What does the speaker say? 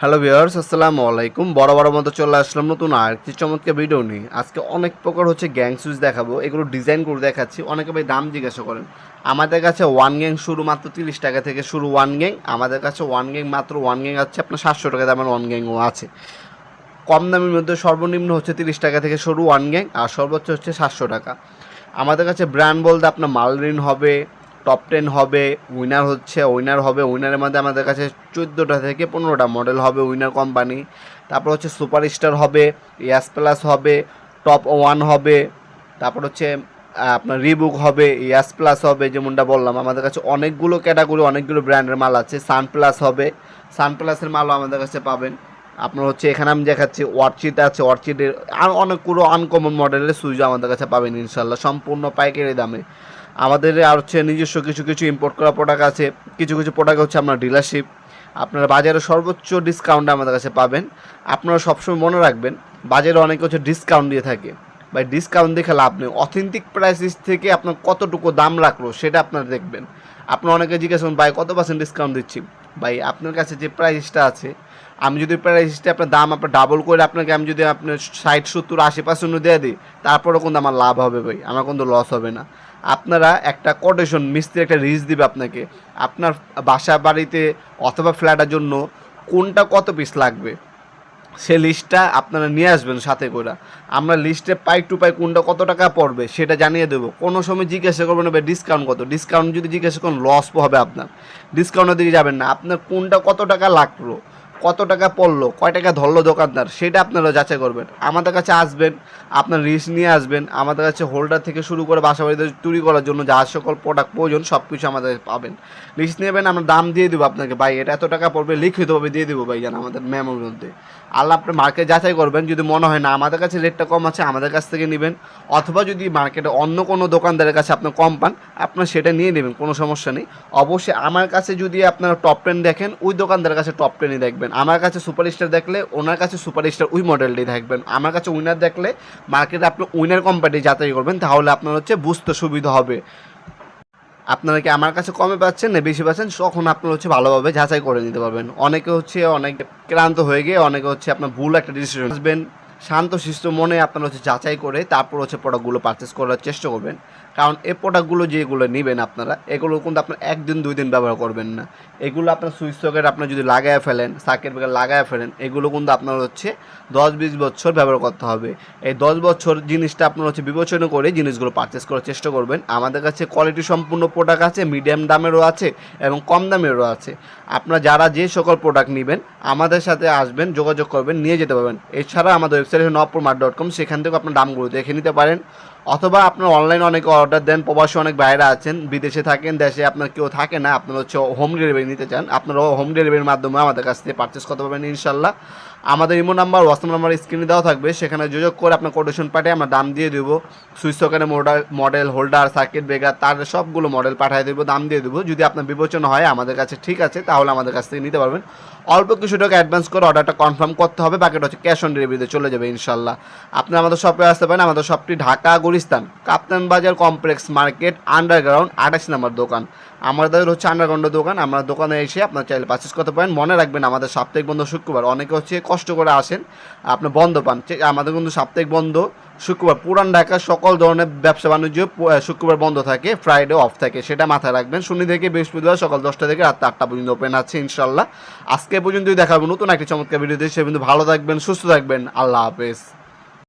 Hello viewers আসসালামু আলাইকুম। বড় বড় মতো চলে আসলাম নতুন আরেকটি চমৎকার ভিডিও নিয়ে। আজকে অনেক প্রকার হচ্ছে গ্যাং সুইচ দেখাবো। এগুলো ডিজাইন করে দেখাচ্ছি। অনেকে ভাই দাম জিজ্ঞাসা করেন। আমাদের কাছে ওয়ান গ্যাং শুরু মাত্র তিরিশ টাকা থেকে শুরু ওয়ান গ্যাং আমাদের কাছে ওয়ান গ্যাং মাত্র ওয়ান গ্যাং আছে, আপনার সাতশো টাকা দামের ওয়ান গ্যাংও আছে। কম দামের মধ্যে সর্বনিম্ন হচ্ছে তিরিশ টাকা থেকে শুরু ওয়ান গ্যাং আর সর্বোচ্চ হচ্ছে সাতশো টাকা। আমাদের কাছে ব্র্যান্ড বলতে আপনার মালরিন হবে টপ টেন হবে উইনার হচ্ছে উইনার হবে। উইনারের মধ্যে আমাদের কাছে চোদ্দোটা থেকে পনেরোটা মডেল হবে উইনার কোম্পানি তারপর হচ্ছে সুপার স্টার হবে ইয়াস প্লাস হবে টপ ওয়ান হবে। তারপর হচ্ছে আপনার রিবুক হবে ইয়াস প্লাস হবে, যেমনটা বললাম। আমাদের কাছে অনেকগুলো ক্যাটাগরি অনেকগুলো ব্র্যান্ডের মাল আছে। সান প্লাস হবে। সান প্লাসের মালও আমাদের কাছে পাবেন। আপনার হচ্ছে এখানে আমি দেখাচ্ছি ওয়ার্চিট আছে। ওয়ার্চিটের আর অনেকগুলো আনকমন মডেলের সুইচ আমাদের কাছে পাবেন ইনশাল্লাহ সম্পূর্ণ পাইকারি দামে। আমাদের আর হচ্ছে নিজস্ব কিছু কিছু ইম্পোর্ট করা প্রোডাক্ট আছে। কিছু কিছু প্রোডাক্ট হচ্ছে আপনার ডিলারশিপ আপনারা বাজারে সর্বোচ্চ ডিসকাউন্ট আমাদের কাছে পাবেন। আপনারা সবসময় মনে রাখবেন, বাজারে অনেকে হচ্ছে ডিসকাউন্ট দিয়ে থাকে। ভাই ডিসকাউন্ট দেখে লাভ নেই। অথেন্টিক প্রাইসেস থেকে আপনার কতটুকু দাম রাখল সেটা আপনারা দেখবেন। আপনার অনেকে জিজ্ঞেস করুন, ভাই, কত পার্সেন্ট ডিসকাউন্ট দিচ্ছি? ভাই, আপনার কাছে যে প্রাইসটা আছে, আমি যদি প্রাইসটা আপনার দাম আপনার ডাবল করে আপনাকে আমি যদি আপনার ষাট, সত্তর, আশি পার্সেন্ট দিয়ে দিই, তারপরেও কিন্তু আমার লাভ হবে ভাই। আমার কিন্তু লস হবে না। আপনারা একটা কোটেশন মিস্ত্রি একটা রিচ দিবে আপনাকে। আপনার বাসা বাড়িতে অথবা ফ্ল্যাটের জন্য কোনটা কত পিস লাগবে? সে লিস্টটা আপনারা নিয়ে আসবেন সাথে করে। আমরা লিস্টে পাই টু পাই কোনটা কত টাকা পড়বে সেটা জানিয়ে দেবো। কোনো সময় জিজ্ঞাসা করবেন ভাই ডিসকাউন্ট কত? ডিসকাউন্ট যদি জিজ্ঞাসা করেন লস হবে আপনার। ডিসকাউন্টের দিকে যাবেন না। আপনার কোনটা কত টাকা লাগল? কত টাকা পড়ল, কয় টাকা ধরলো দোকানদার, সেটা আপনারা যাচাই করবেন। আমাদের কাছে আসবেন, আপনার রিস্ক নিয়ে আসবেন, আমাদের কাছে হোল্ডার থেকে শুরু করে বাসা বাড়িতে তৈরি করার জন্য যা সকল প্রোডাক্ট প্রয়োজন সব কিছু আমাদের পাবেন। লিস্ট নেবেন, আমরা দাম দিয়ে দেবো আপনাকে। ভাই, এটা এত টাকা পড়বে, লিখিতভাবে দিয়ে দেবো ভাই জান আমাদের মেমোর মধ্যে। আল্লাহ আপনি মার্কেট যাচাই করবেন, যদি মনে হয় না, আমাদের কাছে রেটটা কম আছে, আমাদের কাছ থেকে নেবেন। অথবা যদি মার্কেটে অন্য কোনো দোকানদারের কাছে আপনি কম পান আপনার সেটা নিয়ে নেবেন, কোনো সমস্যা নেই। অবশ্যই আমার কাছে যদি আপনারা টপ টেন দেখেন, ওই দোকানদারের কাছে টপ টেনই দেখবেন। আমার কাছে সুপার স্টার দেখলে, ওনার কাছে সুপার স্টার ওই মডেলটি দেখবেন। আমার কাছে উইনার দেখলে, মার্কেটে আপনি উইনার কোম্পানি যাচাই করবেন, তাহলে আপনার হচ্ছে বুঝতে সুবিধা হবে। আপনারা কি আমার কাছে কমে পাচ্ছেন না বেশি পাচ্ছেন? তখন আপনারা হচ্ছে ভালোভাবে যাচাই করে নিতে পারবেন। অনেকে হচ্ছে অনেক ক্লান্ত হয়ে গিয়ে, অনেকে হচ্ছে আপনার ভুল একটা ডিসিশন আসবেন। শান্ত, শিষ্ট মনে আপনারা হচ্ছে যাচাই করে, তারপর হচ্ছে প্রোডাক্টগুলো পারচেস করার চেষ্টা করবেন। কারণ এই প্রোডাক্টগুলো যেগুলো নেবেন আপনারা, এগুলো কিন্তু আপনার একদিন দুই দিন ব্যবহার করবেন না। এগুলো আপনার সুইচ সকেট আপনার যদি লাগায় ফেলেন সার্কিট ব্রেকার লাগায় ফেলেন, এগুলো কিন্তু আপনার হচ্ছে দশ বিশ বছর ব্যবহার করতে হবে। এই দশ বছর জিনিসটা আপনার হচ্ছে বিবেচনা করে জিনিসগুলো পারচেস করার চেষ্টা করবেন। আমাদের কাছে কোয়ালিটি সম্পূর্ণ প্রোডাক্ট আছে মিডিয়াম দামেরও আছে এবং কম দামেরও আছে। আপনারা যারা যে সকল প্রোডাক্ট নেবেন, আমাদের সাথে আসবেন, যোগাযোগ করবেন, নিয়ে যেতে পারবেন। এছাড়া আমাদের ওয়েবসাইট নবপুরমার ডট কম সেখান থেকে আপনার দামগুলো দেখে নিতে পারেন। অথবা আপনার অনলাইনে অনেকে অর্ডার দেন, প্রবাসী অনেক বাইরে আছেন, বিদেশে থাকেন, দেশে আপনার কেউ থাকে না, আপনার হচ্ছে হোম ডেলিভারি নিতে চান, আপনারা হোম ডেলিভারির মাধ্যমে আমাদের কাছ থেকে পারচেস করতে পারবেন ইনশাল্লাহ। আমাদের ইমো নাম্বার হোয়াটসঅ্যাপ নাম্বার স্ক্রিনে দেওয়া থাকবে, সেখানে যোগাযোগ করে আপনার কোটেশন পাঠিয়ে আমরা দাম দিয়ে দেবো। Switch সকেটের model model holder circuit breaker তার সবগুলো মডেল পাঠিয়ে দেবো, দাম দিয়ে দেবো। যদি আপনার বিবেচনা হয়, আমাদের কাছে ঠিক আছে, তাহলে আমাদের কাছ থেকে নিতে পারবেন। অল্প কিছু টাকা অ্যাডভান্স করে অর্ডারটা কনফার্ম করতে হবে, বাকিটা হচ্ছে ক্যাশ অন ডেলিভারিতে চলে যাবে ইনশাল্লাহ। আপনি আমাদের শপে আসতে পারেন, আমাদের শপটি ঢাকা, গুলিস্তান কাপ্তান বাজার কমপ্লেক্স মার্কেট আন্ডারগ্রাউন্ড আঠাশ নম্বর দোকান। আমাদের হচ্ছে আন্ডারগ্রাউন্ডের দোকান, আমরা দোকানে এসে আপনার চাইলে পারচেস করতে পারেন। মনে রাখবেন আমাদের সাপ্তাহিক বন্ধ শুক্রবার। অনেকে হচ্ছে কষ্ট করে আসেন, আপনি বন্ধ পান। আমাদের কিন্তু সাপ্তাহিক বন্ধ শুক্রবার। পুরান ঢাকার সকল ধরনের ব্যবসা বাণিজ্য শুক্রবার বন্ধ থাকে ফ্রাইডে অফ থাকে, সেটা মাথায় রাখবেন। শনি থেকে বৃহস্পতিবার সকাল দশটা থেকে রাত আটটা পর্যন্ত ওপেন আছে ইনশাল্লাহ আজকে পর্যন্তই দেখাবো নতুন একটি চমৎকার ভিডিও দিয়ে সে কিন্তু ভালো থাকবেন, সুস্থ থাকবেন। আল্লাহ হাফেজ।